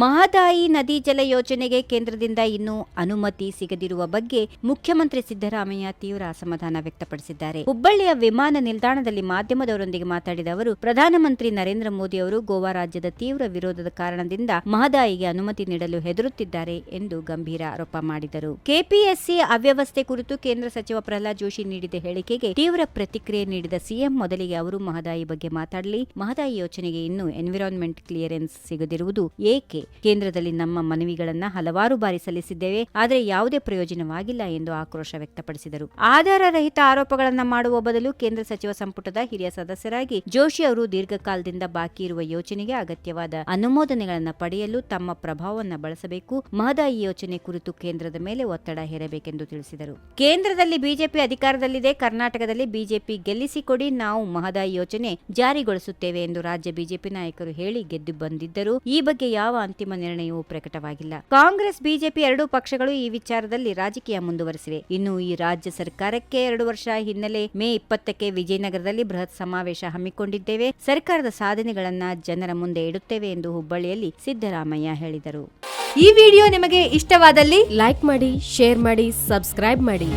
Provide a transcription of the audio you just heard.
ಮಹದಾಯಿ ನದಿ ಜಲ ಯೋಜನೆಗೆ ಕೇಂದ್ರದಿಂದ ಇನ್ನೂ ಅನುಮತಿ ಸಿಗದಿರುವ ಬಗ್ಗೆ ಮುಖ್ಯಮಂತ್ರಿ ಸಿದ್ದರಾಮಯ್ಯ ತೀವ್ರ ಅಸಮಾಧಾನ ವ್ಯಕ್ತಪಡಿಸಿದ್ದಾರೆ. ಹುಬ್ಬಳ್ಳಿಯ ವಿಮಾನ ನಿಲ್ದಾಣದಲ್ಲಿ ಮಾಧ್ಯಮದವರೊಂದಿಗೆ ಮಾತಾಡಿದ ಅವರು, ಪ್ರಧಾನಮಂತ್ರಿ ನರೇಂದ್ರ ಮೋದಿ ಅವರು ಗೋವಾ ರಾಜ್ಯದ ತೀವ್ರ ವಿರೋಧದ ಕಾರಣದಿಂದ ಮಹದಾಯಿಗೆ ಅನುಮತಿ ನೀಡಲು ಹೆದರುತ್ತಿದ್ದಾರೆ ಎಂದು ಗಂಭೀರ ಆರೋಪ ಮಾಡಿದರು. ಕೆಪಿಎಸ್ಸಿ ಅವ್ಯವಸ್ಥೆ ಕುರಿತು ಕೇಂದ್ರ ಸಚಿವ ಪ್ರಹ್ಲಾದ್ ಜೋಶಿ ನೀಡಿದ ಹೇಳಿಕೆಗೆ ತೀವ್ರ ಪ್ರತಿಕ್ರಿಯೆ ನೀಡಿದ ಸಿಎಂ ಮೊದಲಿಗೆ ಅವರು ಮಹದಾಯಿ ಬಗ್ಗೆ ಮಾತಾಡಲಿ, ಮಹದಾಯಿ ಯೋಜನೆಗೆ ಇನ್ನೂ ಎನ್ವಿರಾನ್ಮೆಂಟ್ ಕ್ಲಿಯರೆನ್ಸ್ ಸಿಗದಿರುವುದು ಏಕೆ? ಕೇಂದ್ರದಲ್ಲಿ ನಮ್ಮ ಮನವಿಗಳನ್ನ ಹಲವಾರು ಬಾರಿ ಸಲ್ಲಿಸಿದ್ದೇವೆ, ಆದರೆ ಯಾವುದೇ ಪ್ರಯೋಜನವಾಗಿಲ್ಲ ಎಂದು ಆಕ್ರೋಶ ವ್ಯಕ್ತಪಡಿಸಿದರು. ಆಧಾರ ರಹಿತ ಆರೋಪಗಳನ್ನ ಮಾಡುವ ಬದಲು ಕೇಂದ್ರ ಸಚಿವ ಸಂಪುಟದ ಹಿರಿಯ ಸದಸ್ಯರಾಗಿ ಜೋಶಿ ಅವರು ದೀರ್ಘಕಾಲದಿಂದ ಬಾಕಿ ಇರುವ ಯೋಜನೆಗೆ ಅಗತ್ಯವಾದ ಅನುಮೋದನೆಗಳನ್ನು ಪಡೆಯಲು ತಮ್ಮ ಪ್ರಭಾವವನ್ನು ಬಳಸಬೇಕು, ಮಹದಾಯಿ ಯೋಜನೆ ಕುರಿತು ಕೇಂದ್ರದ ಮೇಲೆ ಒತ್ತಡ ಹೇರಬೇಕೆಂದು ತಿಳಿಸಿದರು. ಕೇಂದ್ರದಲ್ಲಿ ಬಿಜೆಪಿ ಅಧಿಕಾರದಲ್ಲಿದೆ, ಕರ್ನಾಟಕದಲ್ಲಿ ಬಿಜೆಪಿ ಗೆಲ್ಲಿಸಿಕೊಡಿ, ನಾವು ಮಹದಾಯಿ ಯೋಜನೆ ಜಾರಿಗೊಳಿಸುತ್ತೇವೆ ಎಂದು ರಾಜ್ಯ ಬಿಜೆಪಿ ನಾಯಕರು ಹೇಳಿ ಗೆದ್ದು ಬಂದಿದ್ದರು. ಈ ಬಗ್ಗೆ ಯಾವ ಅಂತಿಮ ನಿರ್ಣಯವು ಪ್ರಕಟವಾಗಿಲ್ಲ. ಕಾಂಗ್ರೆಸ್, ಬಿಜೆಪಿ ಎರಡೂ ಪಕ್ಷಗಳು ಈ ವಿಚಾರದಲ್ಲಿ ರಾಜಕೀಯ ಮುಂದುವರೆಸಿವೆ. ಇನ್ನು ಈ ರಾಜ್ಯ ಸರ್ಕಾರಕ್ಕೆ ಎರಡು ವರ್ಷ ಹಿನ್ನೆಲೆ ಮೇ ಇಪ್ಪತ್ತಕ್ಕೆ ವಿಜಯನಗರದಲ್ಲಿ ಬೃಹತ್ ಸಮಾವೇಶ ಹಮ್ಮಿಕೊಂಡಿದ್ದೇವೆ. ಸರ್ಕಾರದ ಸಾಧನೆಗಳನ್ನ ಜನರ ಮುಂದೆ ಇಡುತ್ತೇವೆ ಎಂದು ಹುಬ್ಬಳ್ಳಿಯಲ್ಲಿ ಸಿದ್ದರಾಮಯ್ಯ ಹೇಳಿದರು. ಈ ವಿಡಿಯೋ ನಿಮಗೆ ಇಷ್ಟವಾದಲ್ಲಿ ಲೈಕ್ ಮಾಡಿ ಶೇರ್ ಮಾಡಿ ಸಬ್ಸ್ಕ್ರೈಬ್ ಮಾಡಿ.